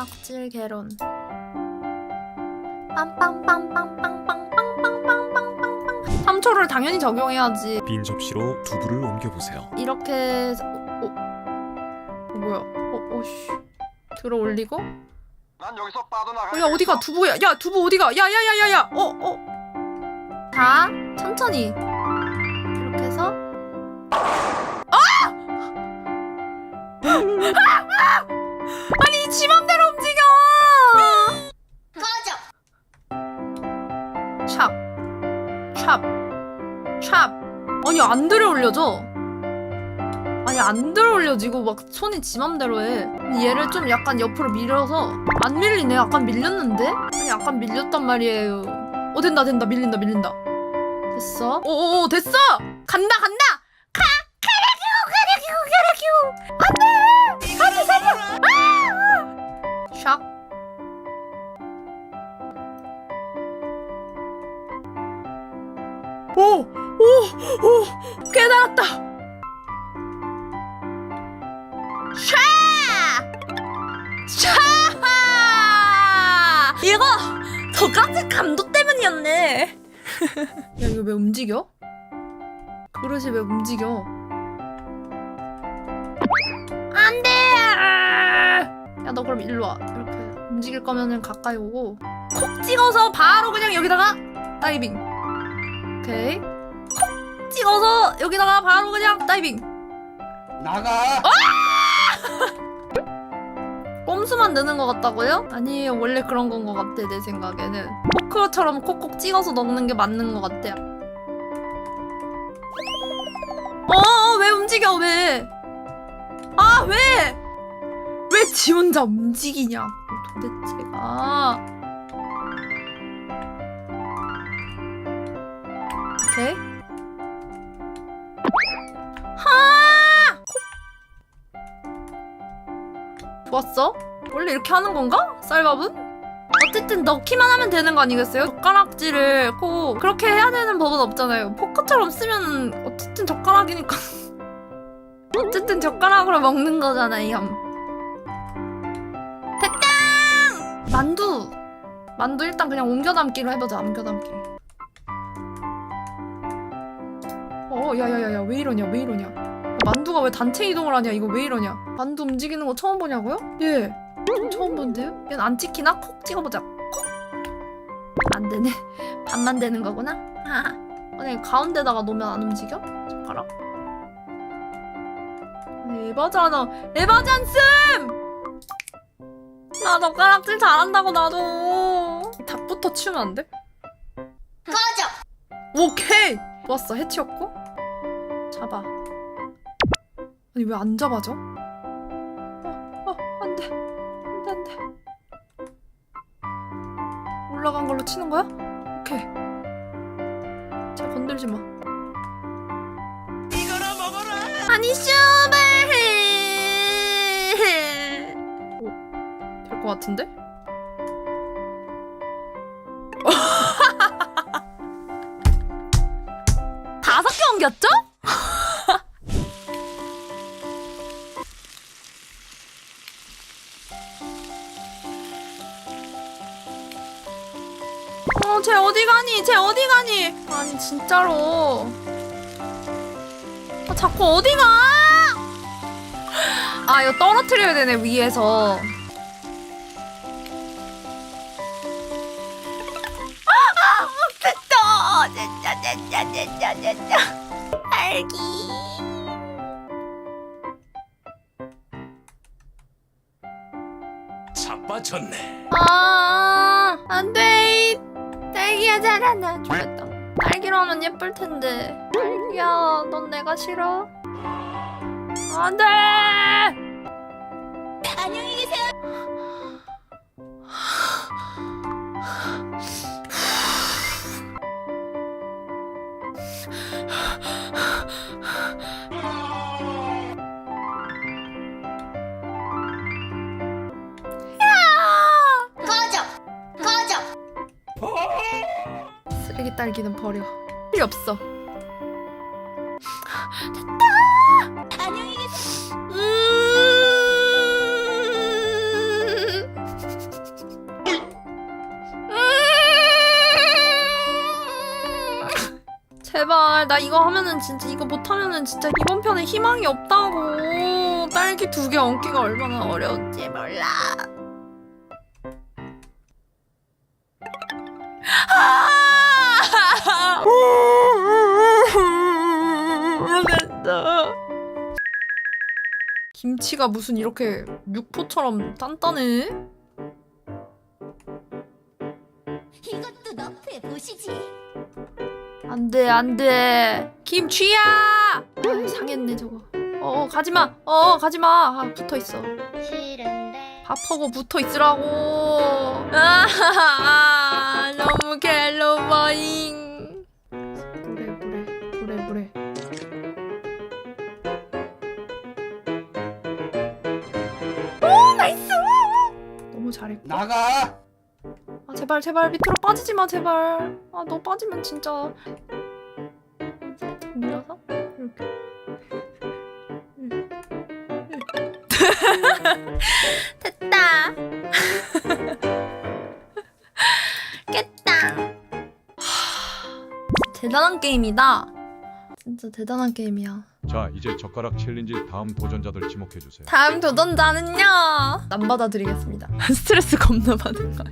젓가락질 개론. 빰빰빰빰빰빰빰빰빰빰빰 3초를 당연히 적용해야지. 빈 접시로 두부를 옮겨보세요. 이렇게 해서 어, 어, 뭐야? 어, 어씨. 들어 올리고? 난 여기서 빠져나가. 어, 야 어디가? 두부야. 야 두부 어디가? 야야야야야. 어어 자 천천히 찹찹찹 아니 안 들어 올려져. 아니 안 들어 올려지고 막 손이 지 맘대로 해. 얘를 좀 약간 옆으로 밀어서. 안 밀리네. 약간 밀렸는데? 아니 약간 밀렸단 말이에요. 어 된다 된다. 밀린다 밀린다. 됐어? 오오오 됐어! 간다 간다 오! 오! 오! 깨달았다! 샤! 샤! 이거 저까지 감도 때문이었네. 야 이거 왜 움직여? 그릇이 왜 움직여? 안 돼! 야 너 그럼 일로 와. 이렇게 움직일 거면은 가까이 오고 콕 찍어서 바로 그냥 여기다가 다이빙. 오케이. 콕 찍어서 여기다가 바로 그냥 다이빙. 나가. 꼼수만 넣는 것 같다고요? 아니에요 원래 그런 건 것 같아 내 생각에는 포크처럼 콕콕 찍어서 넣는 게 맞는 것 같아요 어, 왜 움직여, 왜? 아, 왜? 왜 지 혼자 움직이냐고, 도대체가. 오케이. 하! 좋았어? 원래 이렇게 하는 건가? 쌀밥은? 어쨌든 넣기만 하면 되는 거 아니겠어요? 젓가락질을 꼭 그렇게 해야 되는 법은 없잖아요. 포크처럼 쓰면은 어쨌든 젓가락이니까. 어쨌든 젓가락으로 먹는 거잖아요. 됐다! 만두! 만두 일단 그냥 옮겨 담기로 해보자, 옮겨 담기. 어, 야야야야, 왜 이러냐, 왜 이러냐. 만두가 왜 단체 이동을 하냐, 이거 왜 이러냐. 만두 움직이는 거 처음 보냐고요? 예. 처음 본데요? 얘는 안 찍히나? 콕 찍어보자. 콕. 안 되네. 반만 되는 거구나. 하하. 아니 가운데다가 놓으면 안 움직여? 아니, 에바잖아. 에바잔 씀! 나 젓가락질 잘한다고 나도. 닭부터 치우면 안 돼? 꺼져. 오케이. 좋았어. 해치웠고. 잡아. 아니 왜 안 잡아져? 어, 어, 안 돼. 안 돼, 안 돼. 올라간 걸로 치는 거야? 오케이. 자, 건들지 마. 이거나 먹어라. 아니, 슈발! 오, 될것 같은데? 옮겼죠? 어, 쟤 어디 가니? 쟤 어디 가니? 아니, 진짜로. 아, 자꾸 어디 가? 아, 이거 떨어뜨려야 되네, 위에서. 아, 못했다. 진짜, 진짜, 진짜, 진짜. 알기. 자빠졌네. 아, 안 돼. 딸기야 잘하나. 죽였다. 딸기로 하면 예쁠 텐데. 딸기야, 넌 내가 싫어? 안 돼! 안녕히 계세요. 애기 딸기는 버려. 필요 없어. 됐다. 안녕히 계세요. 제발 나 이거 하면은 진짜 이거 못하면은 진짜 이번 편에 희망이 없다고 딸기 두 개 얹기가 얼마나 어려운지 몰라. 김치가 무슨 이렇게 육포처럼 단단해? 이것도 너프해 보시지. 안돼 안돼. 김치야! 아 상했네 저거. 어 가지마. 어 가지마. 아, 붙어 있어. 싫은데. 밥하고 붙어 있으라고. 아 너무 갤로버잉. 그래 그래 그래 그래 잘했고. 나가. 아 제발 제발. 밑으로 빠지지 마 제발. 아 너 빠지면 진짜. 살짝 밀어서? 이렇게. 됐다. 깼다. 대단한 게임이다. 진짜 대단한 게임이야 자, 이제 젓가락 챌린지 다음 도전자들 지목해 주세요. 다음 도전자는요? 안 받아드리겠습니다. 스트레스 겁나 받은 거